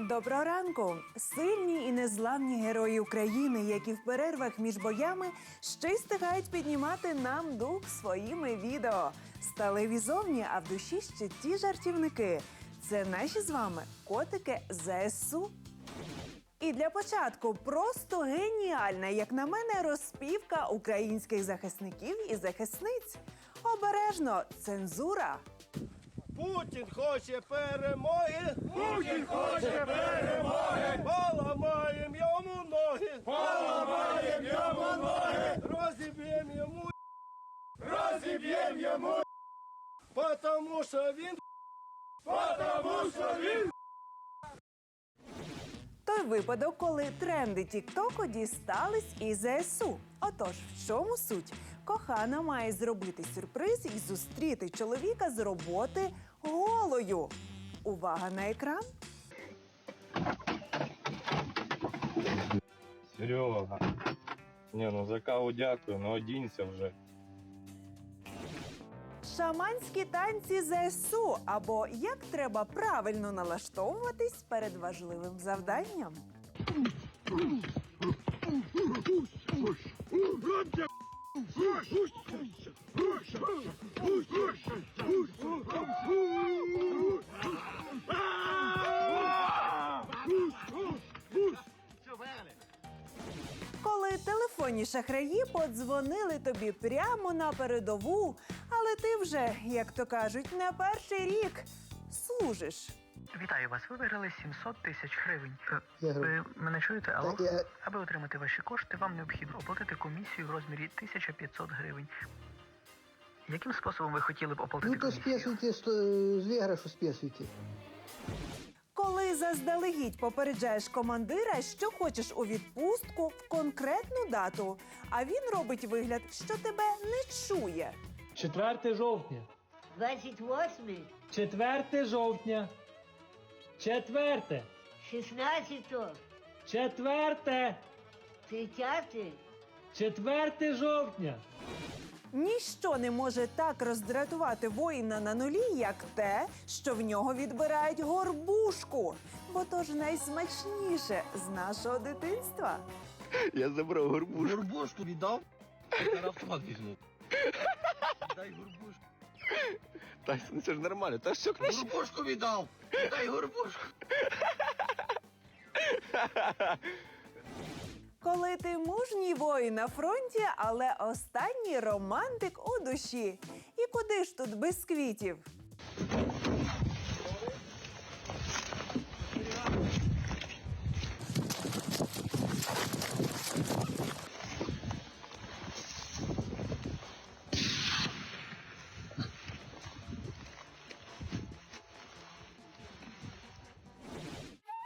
Доброго ранку! Сильні і незламні герої України, які в перервах між боями ще й встигають піднімати нам дух своїми відео. Сталеві зовні, а в душі ще ті жартівники. Це наші з вами котики ЗСУ. І для початку просто геніальна, як на мене, розпівка українських захисників і захисниць. Обережно, цензура. Путін хоче перемоги. Путін хоче перемоги. Поламаєм йому ноги. Поламаєм йому ноги. Розіб'єм йому. Розіб'єм йому. Потому що він. Потому що він. Той випадок, коли тренди Тіктоку дістались і ЗСУ. Отож, в чому суть? Кохана має зробити сюрприз і зустріти чоловіка з роботи голою. Увага на екран. Серега. Не, ну за каву дякую, ну одінься вже. Шаманські танці ЗСУ або як треба правильно налаштовуватись перед важливим завданням. Коли телефонні шахраї подзвонили тобі прямо на передову, але ти вже, як то кажуть, не перший рік служиш. Вітаю вас. Ви виграли 700 тисяч гривень. Е, Я Ви говорю, мене чуєте? Алло? Так, я- Аби отримати ваші кошти, вам необхідно оплатити комісію в розмірі 1500 гривень. Яким способом ви хотіли б оплатити ну то комісію? списывайте, что, с выигрышу списывайте. Заздалегідь попереджаєш командира, що хочеш у відпустку в конкретну дату, а він робить вигляд, що тебе не чує. 4 жовтня. 28, 4 жовтня. Четверте. 16, Четверте. 30, 4 жовтня. Ніщо не може так роздратувати воїна на нулі, як те, що в нього відбирають горбушку, бо то ж найсмачніше з нашого дитинства. Я забрав горбушку. Горбушку віддав. Марафон візьму. Дай горбушку. Та ну це ж нормально, та все краще. Горбушку віддав. Дай горбушку. Ти мужній воїн на фронті, але останній романтик у душі. І куди ж тут без квітів?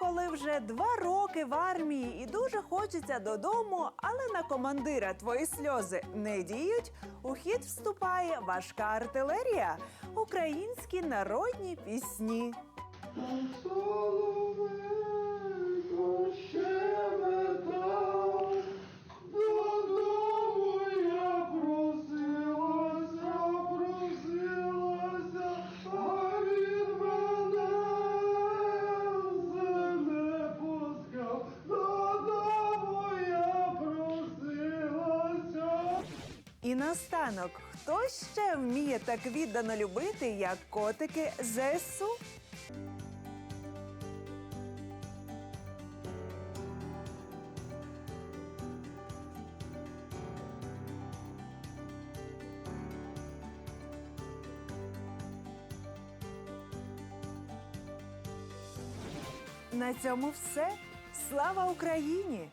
Коли вже два роки в армії і дуже хочеться додому, але на командира твої сльози не діють, у хід вступає важка артилерія, українські народні пісні. І наостанок, хто ще вміє так віддано любити, як котики ЗСУ? На цьому все. Слава Україні!